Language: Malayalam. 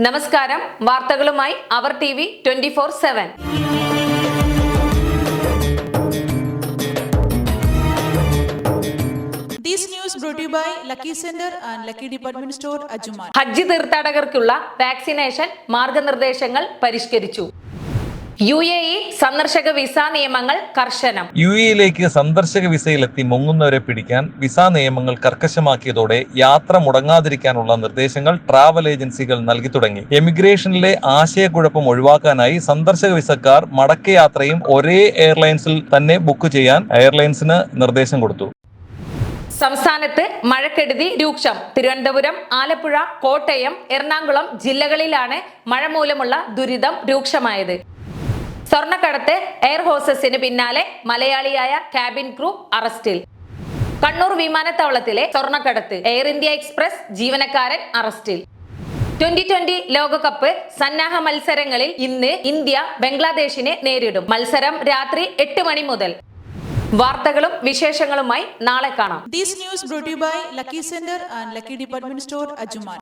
നമസ്കാരം. വാർത്തകളുമായി അവർ T V twenty four seven. ഹജ്ജ് തീർത്ഥാടകർക്കുള്ള വാക്സിനേഷൻ മാർഗനിർദ്ദേശങ്ങൾ പരിഷ്കരിച്ചു. യു എ ഇ സന്ദർശക വിസ നിയമങ്ങൾ കർശനം. യു എയിലേക്ക് സന്ദർശക വിസയിലെത്തി മുങ്ങുന്നവരെ പിടിക്കാൻ വിസ നിയമങ്ങൾ കർക്കശമാക്കിയതോടെ യാത്ര മുടങ്ങാതിരിക്കാനുള്ള നിർദ്ദേശങ്ങൾ ട്രാവൽ ഏജൻസികൾ നൽകി തുടങ്ങി. എമിഗ്രേഷനിലെ ആശയക്കുഴപ്പം ഒഴിവാക്കാനായി സന്ദർശക വിസക്കാർ മടക്കയാത്രയും ഒരേ എയർലൈൻസിൽ തന്നെ ബുക്ക് ചെയ്യാൻ എയർലൈൻസിന് നിർദ്ദേശം കൊടുത്തു. സംസ്ഥാനത്ത് മഴക്കെടുതി രൂക്ഷം. തിരുവനന്തപുരം ആലപ്പുഴ കോട്ടയം എറണാകുളം ജില്ലകളിലാണ് മഴ മൂലമുള്ള ദുരിതം രൂക്ഷമായത്. സ്വർണക്കടത്ത് എയർ ഹോസസിന് പിന്നാലെ മലയാളിയായ ക്യാബിൻ ക്രൂ അറസ്റ്റിൽ. കണ്ണൂർ വിമാനത്താവളത്തിലെ സ്വർണക്കടത്ത് എയർ ഇന്ത്യ എക്സ്പ്രസ് ജീവനക്കാരൻ അറസ്റ്റിൽ. ട്വന്റി ട്വന്റി ലോകകപ്പ് സന്നാഹ മത്സരങ്ങളിൽ ഇന്ന് ഇന്ത്യ ബംഗ്ലാദേശിനെ നേരിടും. മത്സരം രാത്രി എട്ട് മണി മുതൽ. വാർത്തകളും വിശേഷങ്ങളുമായി നാളെ കാണാം. These news brought lucky centre and Lucky Department Store, Ajuman.